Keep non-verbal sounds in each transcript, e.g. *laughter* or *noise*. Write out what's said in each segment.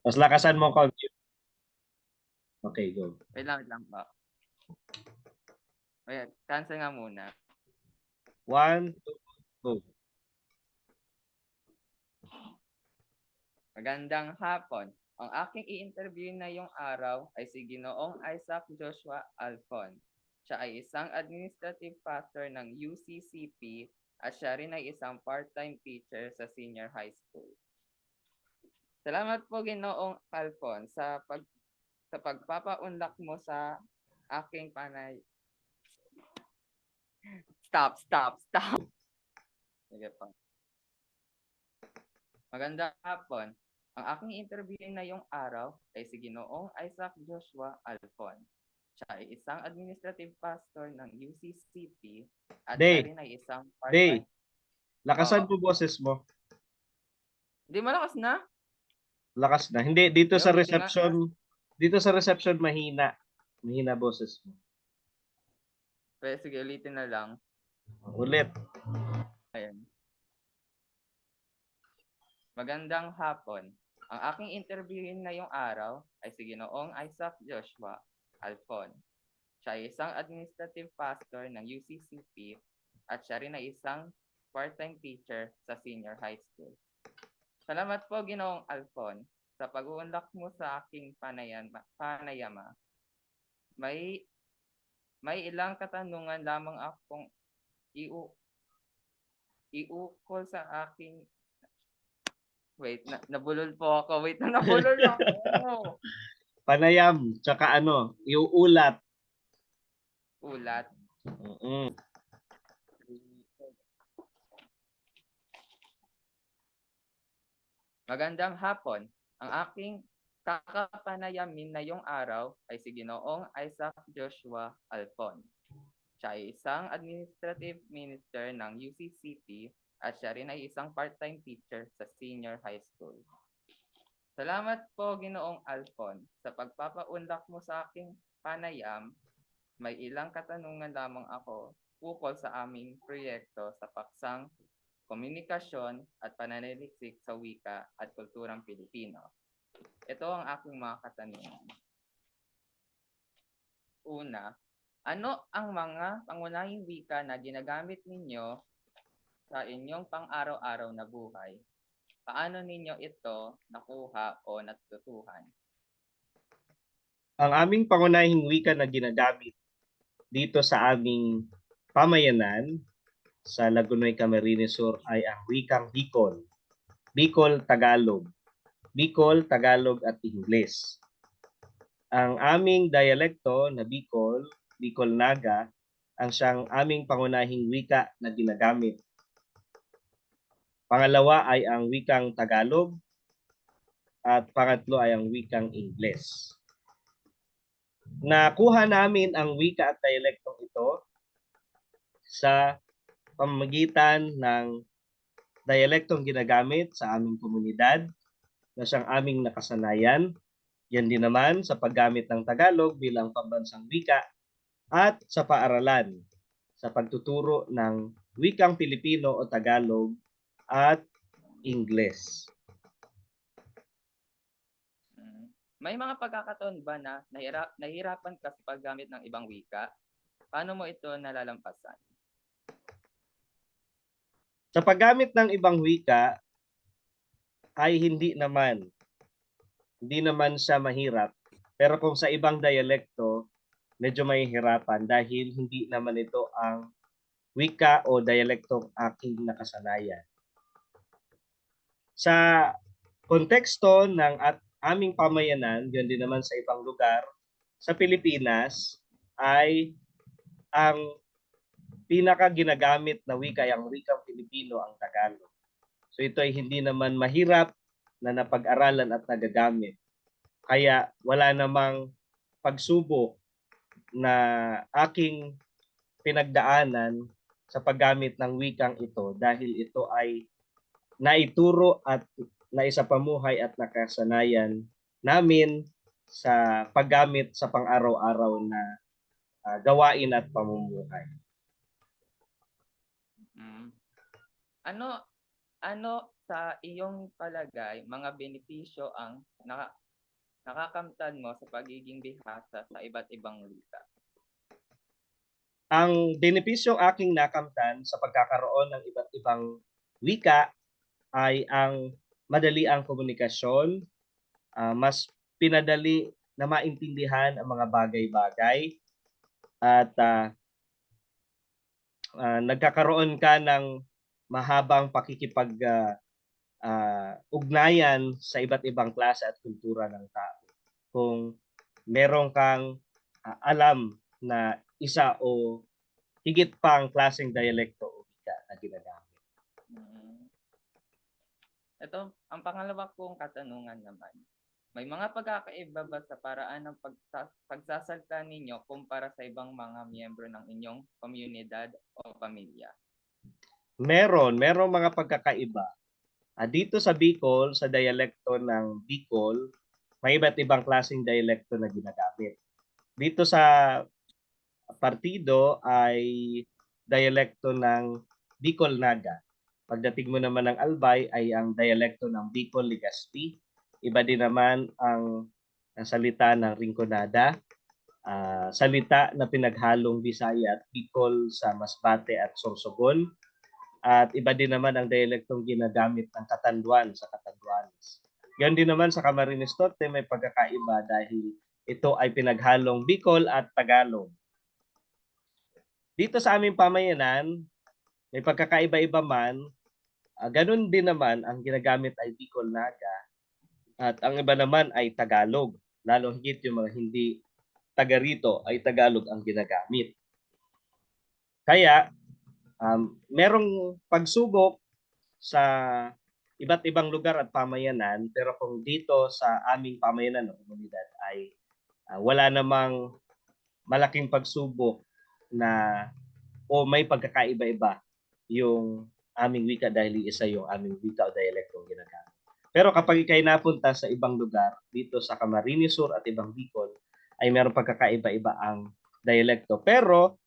Mas lakasan mo konti. Okay, go. Wait lang, wait lang po. Wait, cancel nga muna. One, two, go. Magandang hapon. Ang aking i-interview na yung araw ay si Ginoong Isaac Joshua Alfon. Siya ay isang administrative pastor ng UCCP at siya rin ay isang part-time teacher sa senior high school. Salamat po Ginoong Alfon sa pag sa pagpapaunlak mo sa aking panay. Stop, stop, stop. Sige po. Magandang hapon. Ang aking interview na yung araw ay si Ginoong Isaac Joshua Alfon. Siya ay isang administrative pastor ng UCCP at Day. siya rin ay isang Day. part-time. Lakasan mo boses mo. Di malakas na? Lakas na. Hindi, dito sa hindi nga- reception, dito sa reception mahina. Mahina boses mo. Pwede sige, ulitin na lang. Ulit. Ayan. Magandang hapon. Ang aking interviewin na yung araw ay si Ginoong Isaac Joshua Alfon. Siya ay isang administrative pastor ng UCCP at siya rin ay isang part-time teacher sa senior high school. Salamat po Ginoong Alfon sa pag-uunlak mo sa aking panayama. panayama. May may ilang katanungan lamang akong iu iukol sa aking Wait, na, nabulol po ako. Wait, na nabulol *laughs* ako. Panayam, tsaka ano, iuulat. Ulat. Mm-mm. Magandang hapon. Ang aking kakapanayamin na yung araw ay si Ginoong Isaac Joshua Alfon. Siya ay isang administrative minister ng UCCP at siya rin ay isang part-time teacher sa senior high school. Salamat po Ginoong Alfon sa pagpapaunlak mo sa aking panayam. May ilang katanungan lamang ako ukol sa aming proyekto sa paksang komunikasyon at pananaliksik sa wika at kulturang Pilipino. Ito ang aking mga katanungan. Una, ano ang mga pangunahing wika na ginagamit ninyo sa inyong pang-araw-araw na buhay? Paano ninyo ito nakuha o natutuhan? Ang aming pangunahing wika na ginagamit dito sa aming pamayanan sa Lagunoy, Camarines Sur ay ang wikang Bicol. Bicol, Tagalog. Bicol, Tagalog at Ingles. Ang aming dialekto na Bicol, Bicol Naga, ang siyang aming pangunahing wika na ginagamit. Pangalawa ay ang wikang Tagalog at pangatlo ay ang wikang Ingles. Nakuha namin ang wika at dialektong ito sa pamamagitan ng dialektong ginagamit sa aming komunidad na siyang aming nakasanayan. Yan din naman sa paggamit ng Tagalog bilang pambansang wika at sa paaralan sa pagtuturo ng wikang Pilipino o Tagalog at Ingles. May mga pagkakataon ba na nahirap, nahirapan ka sa paggamit ng ibang wika? Paano mo ito nalalampasan? Sa paggamit ng ibang wika ay hindi naman. Hindi naman siya mahirap. Pero kung sa ibang dialekto, medyo mahihirapan dahil hindi naman ito ang wika o dialektong aking nakasanayan. Sa konteksto ng at aming pamayanan, yun din naman sa ibang lugar, sa Pilipinas ay ang pinaka ginagamit na wika ay ang wikang Pilipino ang Tagalog. So ito ay hindi naman mahirap na napag-aralan at nagagamit. Kaya wala namang pagsubok na aking pinagdaanan sa paggamit ng wikang ito dahil ito ay naituro at naisapamuhay at nakasanayan namin sa paggamit sa pang-araw-araw na ah, gawain at pamumuhay. Mm. Ano ano sa iyong palagay, mga benepisyo ang naka, nakakamtan mo sa pagiging bihasa sa iba't ibang wika? Ang benepisyo aking nakamtan sa pagkakaroon ng iba't ibang wika ay ang madali ang komunikasyon, ah, mas pinadali na maintindihan ang mga bagay-bagay at ah, ah, nagkakaroon ka ng mahabang pakikipag ah, ah, ugnayan sa iba't ibang klase at kultura ng tao. Kung meron kang ah, alam na isa o higit pang klaseng dialekto o wika na ginagamit. Ito, ang pangalawa kong katanungan naman. May mga pagkakaiba ba sa paraan ng pagsa- pagsasalita ninyo kumpara sa ibang mga miyembro ng inyong komunidad o pamilya? Meron, meron mga pagkakaiba. Ah, dito sa Bicol, sa dialekto ng Bicol, may iba't ibang klaseng dialekto na ginagamit. Dito sa partido ay dialekto ng Bicol Naga. Pagdating mo naman ng Albay ay ang dialekto ng Bicol Legazpi. Iba din naman ang, ang salita ng Rinconada. Ah, salita na pinaghalong Bisaya at Bicol sa Masbate at Sorsogon. At iba din naman ang dialektong ginagamit ng Katanduan sa Katanduanes. Yan din naman sa Camarines Norte may pagkakaiba dahil ito ay pinaghalong Bicol at Tagalog. Dito sa aming pamayanan, may pagkakaiba-iba man, ah, ganun din naman ang ginagamit ay Bicol Naga at ang iba naman ay Tagalog. Lalo higit yung mga hindi taga rito ay Tagalog ang ginagamit. Kaya, um, merong pagsubok sa iba't ibang lugar at pamayanan, pero kung dito sa aming pamayanan o komunidad ay ah, wala namang malaking pagsubok na o may pagkakaiba-iba yung aming wika dahil isa yung aming wika o dialektong ginagamit. Pero kapag ikay napunta sa ibang lugar, dito sa Camarines Sur at ibang Bicol, ay meron pagkakaiba-iba ang dialekto. Pero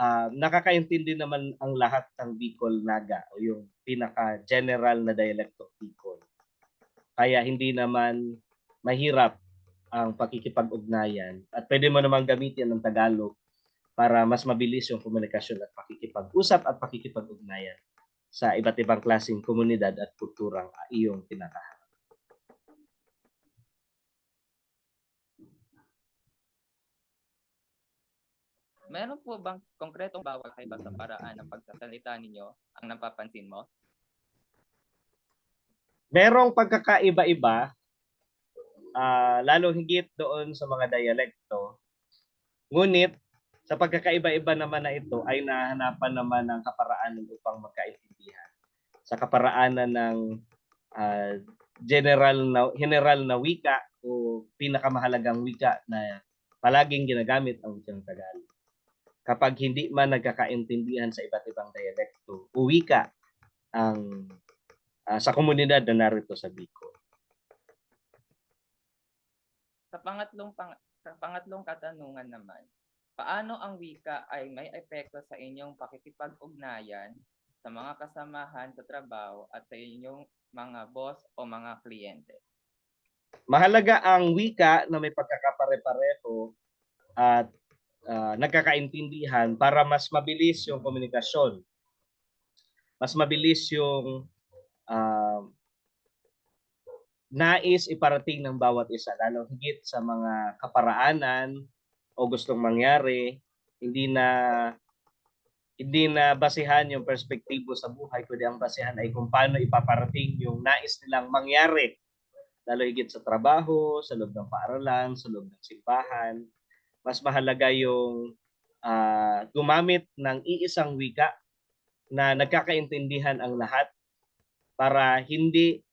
ah, nakakaintindi naman ang lahat ng Bicol Naga o yung pinaka-general na dialekto Bicol. Kaya hindi naman mahirap ang pakikipag-ugnayan at pwede mo namang gamitin ng Tagalog para mas mabilis yung komunikasyon at pakikipag-usap at pakikipag-ugnayan sa iba't ibang klaseng komunidad at kulturang iyong pinakaharap. Meron po bang konkretong bawal kaiba sa paraan ng pagsasalita ninyo ang napapansin mo? merong pagkakaiba-iba, ah, lalo higit doon sa mga dialekto. Ngunit, sa pagkakaiba-iba naman na ito ay nahanapan naman ng kaparaanan upang magkaintindihan. Sa kaparaanan ng ah, general na general na wika o pinakamahalagang wika na palaging ginagamit ang wikang Tagalog. Kapag hindi man nagkakaintindihan sa iba't ibang dialekto o wika ang ah, sa komunidad na narito sa Bicol. Sa pangatlong pang, sa pangatlong katanungan naman, paano ang wika ay may epekto sa inyong pakikipag-ugnayan sa mga kasamahan sa trabaho at sa inyong mga boss o mga kliyente? Mahalaga ang wika na may pagkakapare-pareho at ah, nagkakaintindihan para mas mabilis yung komunikasyon. Mas mabilis yung ah, nais iparating ng bawat isa, lalo higit sa mga kaparaanan o gustong mangyari, hindi na hindi na basihan yung perspektibo sa buhay, kundi ang basihan ay kung paano ipaparating yung nais nilang mangyari lalo higit sa trabaho, sa loob ng paaralan, sa loob ng simbahan. Mas mahalaga yung ah, gumamit ng iisang wika na nagkakaintindihan ang lahat para hindi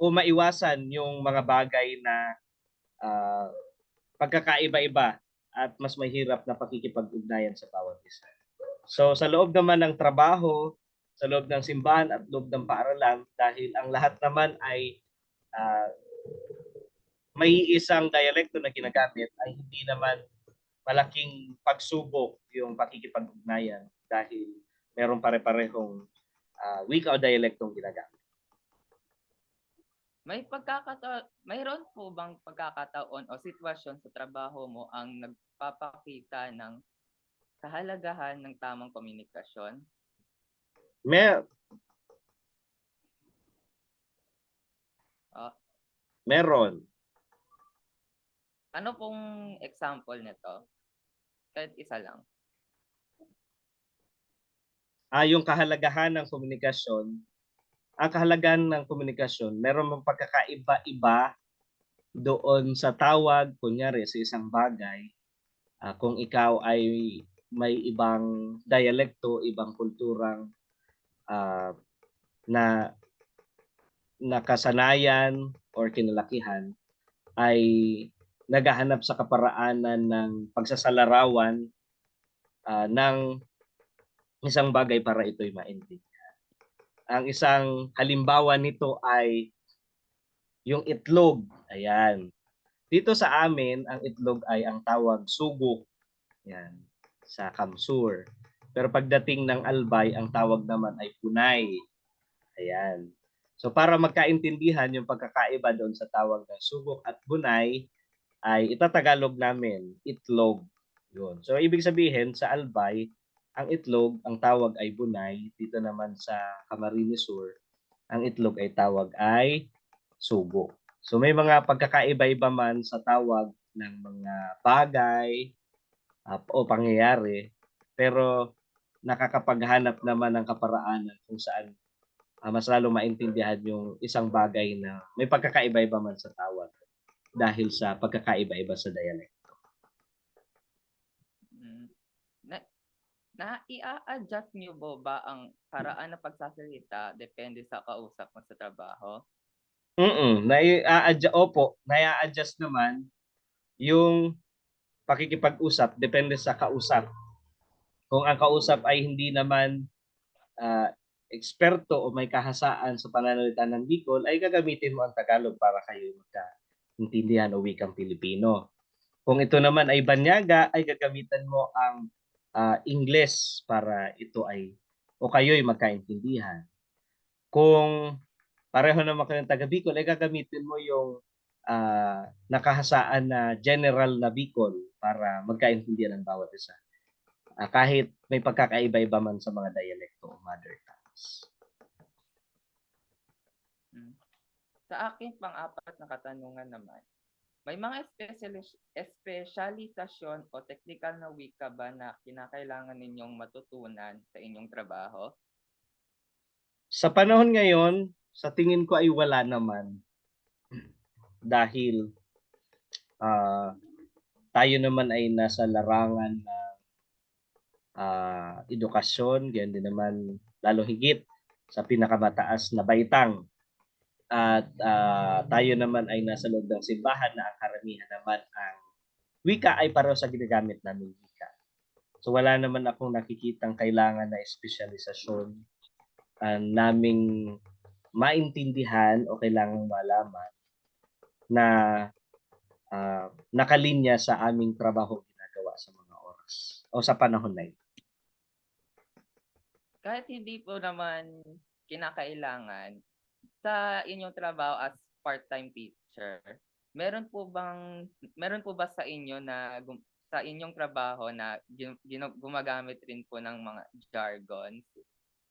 o maiwasan yung mga bagay na ah, pagkakaiba-iba at mas mahirap na pakikipag-ugnayan sa bawat isa. So sa loob naman ng trabaho, sa loob ng simbahan at loob ng paaralan, dahil ang lahat naman ay ah, may isang dialekto na ginagamit ay hindi naman malaking pagsubok yung pakikipag-ugnayan dahil meron pare-parehong ah, wika o dialektong ginagamit. May pagkakataon, mayroon po bang pagkakataon o sitwasyon sa trabaho mo ang nagpapakita ng kahalagahan ng tamang komunikasyon? Mer Ah. Meron. Ano pong example nito? Kahit isa lang. Ah, yung kahalagahan ng komunikasyon, ang kahalagahan ng komunikasyon, meron mong pagkakaiba-iba doon sa tawag, kunyari sa isang bagay, ah, kung ikaw ay may ibang dialekto, ibang kulturang ah, na nakasanayan or kinalakihan ay naghahanap sa kaparaanan ng pagsasalarawan ah, ng isang bagay para ito'y maintindihan. Ang isang halimbawa nito ay yung itlog. Ayan. Dito sa amin, ang itlog ay ang tawag sugo. Yan. Sa Kamsur. Pero pagdating ng albay, ang tawag naman ay punay. Ayan. So para magkaintindihan yung pagkakaiba doon sa tawag ng sugok at bunay, ay itatagalog namin itlog. Yun. So ibig sabihin sa albay, ang itlog, ang tawag ay bunay. Dito naman sa Camarines Sur, ang itlog ay tawag ay sugo. So may mga pagkakaiba-iba man sa tawag ng mga bagay uh, o pangyayari, pero nakakapaghanap naman ng kaparaanan kung saan uh, mas lalo maintindihan yung isang bagay na may pagkakaiba-iba man sa tawag dahil sa pagkakaiba-iba sa dialect. Mm. Na, na i-adjust niyo po ba ang paraan ng pagsasalita depende sa kausap mo sa trabaho? Mm. Nai-adjust opo, nai-adjust naman yung pakikipag-usap depende sa kausap. Kung ang kausap ay hindi naman uh, eksperto o may kahasaan sa pananalita ng Bicol, ay gagamitin mo ang Tagalog para kayo magkaintindihan o wikang Pilipino. Kung ito naman ay banyaga, ay gagamitan mo ang uh, Ingles para ito ay o kayo'y magkaintindihan. Kung pareho naman kayo ng taga Bicol, ay gagamitin mo yung uh, nakahasaan na general na Bicol para magkaintindihan ng bawat isa. Uh, kahit may pagkakaiba-iba man sa mga dialekto o mother tongues. Sa aking pang-apat na katanungan naman, may mga espesyalisasyon o technical na wika ba na kinakailangan ninyong matutunan sa inyong trabaho? Sa panahon ngayon, sa tingin ko ay wala naman. Dahil uh, tayo naman ay nasa larangan ng uh, edukasyon, ganyan din naman lalo higit sa pinakamataas na baitang at uh, tayo naman ay nasa loob ng simbahan na ang karamihan naman ang wika ay pareho sa ginagamit namin wika. So wala naman akong nakikitang kailangan na espesyalisasyon uh, naming maintindihan o kailangang malaman na uh, nakalinya sa aming trabaho ginagawa sa mga oras o sa panahon na ito. Kahit hindi po naman kinakailangan, sa inyong trabaho as part-time teacher, meron po bang meron po ba sa inyo na gum, sa inyong trabaho na gin, gumagamit rin po ng mga jargon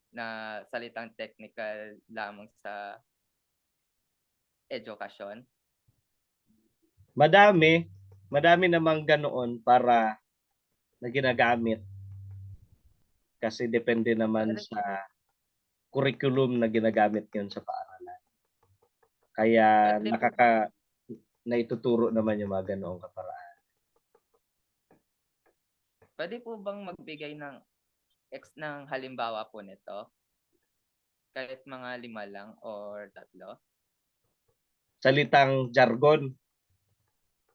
na salitang technical lamang sa edukasyon? Madami, madami namang ganoon para na ginagamit. Kasi depende naman sa curriculum na ginagamit ngayon sa paaralan. Kaya nakaka naituturo naman yung mga ganoong kaparaan. Pwede po bang magbigay ng ex ng halimbawa po nito? Kahit mga lima lang or tatlo? Salitang jargon,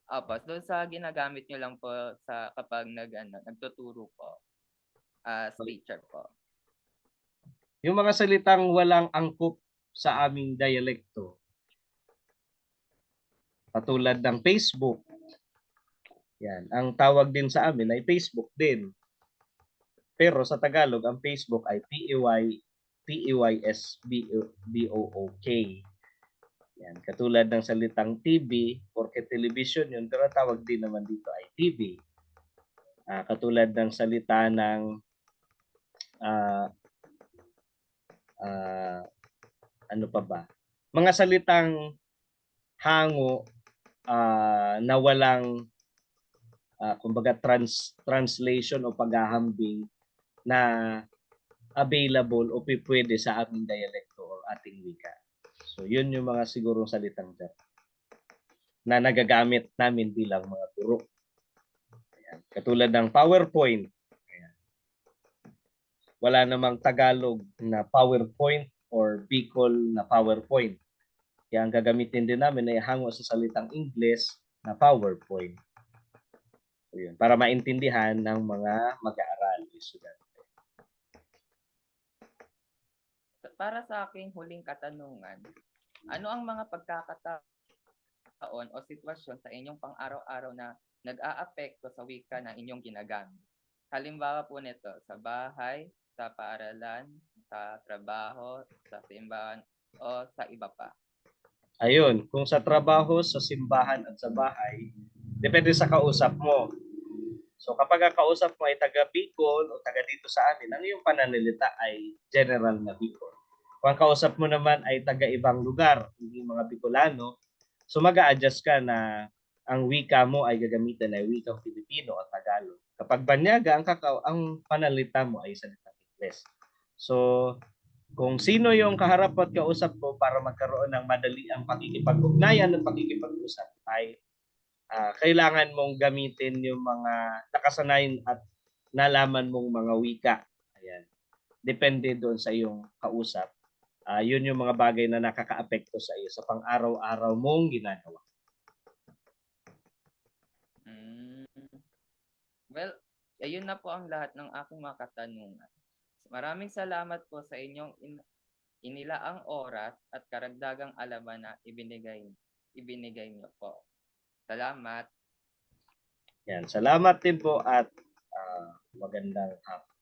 Opo, doon sa ginagamit nyo lang po sa kapag nag, ano, nagtuturo po as teacher po. yung mga salitang walang angkop sa aming dialekto. Patulad ng Facebook. Yan. Ang tawag din sa amin ay Facebook din. Pero sa Tagalog, ang Facebook ay P-E-Y, P-E-Y-S-B-O-O-K. Yan, katulad ng salitang TV, porque television yun, pero tawag din naman dito ay TV. Ah, katulad ng salita ng ah ah, ano pa ba? Mga salitang hango ah, na walang ah, kumbaga trans translation o paghahambing na available o pwede sa aming dialekto o ating wika. So, yun yung mga sigurong salitang dyan na nagagamit namin bilang mga guro. Ayan. Katulad ng PowerPoint. Ayan. Wala namang Tagalog na PowerPoint or Bicol na PowerPoint. Kaya ang gagamitin din namin ay hango sa salitang Ingles na PowerPoint. So, yun. Para maintindihan ng mga mag-aaral. estudyante. Para sa aking huling katanungan, ano ang mga pagkakataon o sitwasyon sa inyong pang-araw-araw na nag-aapekto sa wika na inyong ginagamit? Halimbawa po nito, sa bahay, sa paaralan, sa trabaho, sa simbahan, o sa iba pa. Ayun, kung sa trabaho, sa simbahan at sa bahay, depende sa kausap mo. So kapag ang kausap mo ay taga Bicol o taga dito sa amin, ang iyong pananalita ay general na Bicol. Kung ang kausap mo naman ay taga ibang lugar, hindi mga Bicolano, so mag adjust ka na ang wika mo ay gagamitin ay wikang Pilipino o Tagalog. Kapag Banyaga, ang kakao, ang panalita mo ay salitang Ingles. So, kung sino yung kaharap at kausap ko para magkaroon ng madali ang pakikipag-ugnayan at pakikipag-usap ay ah, kailangan mong gamitin yung mga nakasanayan at nalaman mong mga wika. Ayan. Depende doon sa iyong kausap. Ah, yun yung mga bagay na nakakaapekto sa iyo sa pang-araw-araw mong ginagawa. Mm. Well, ayun na po ang lahat ng aking mga katanungan. Maraming salamat po sa inyong in- inilaang oras at karagdagang alaman na ibinigay ibinigay niyo po. Salamat. Yan. Salamat din po at ah, magandang hapon.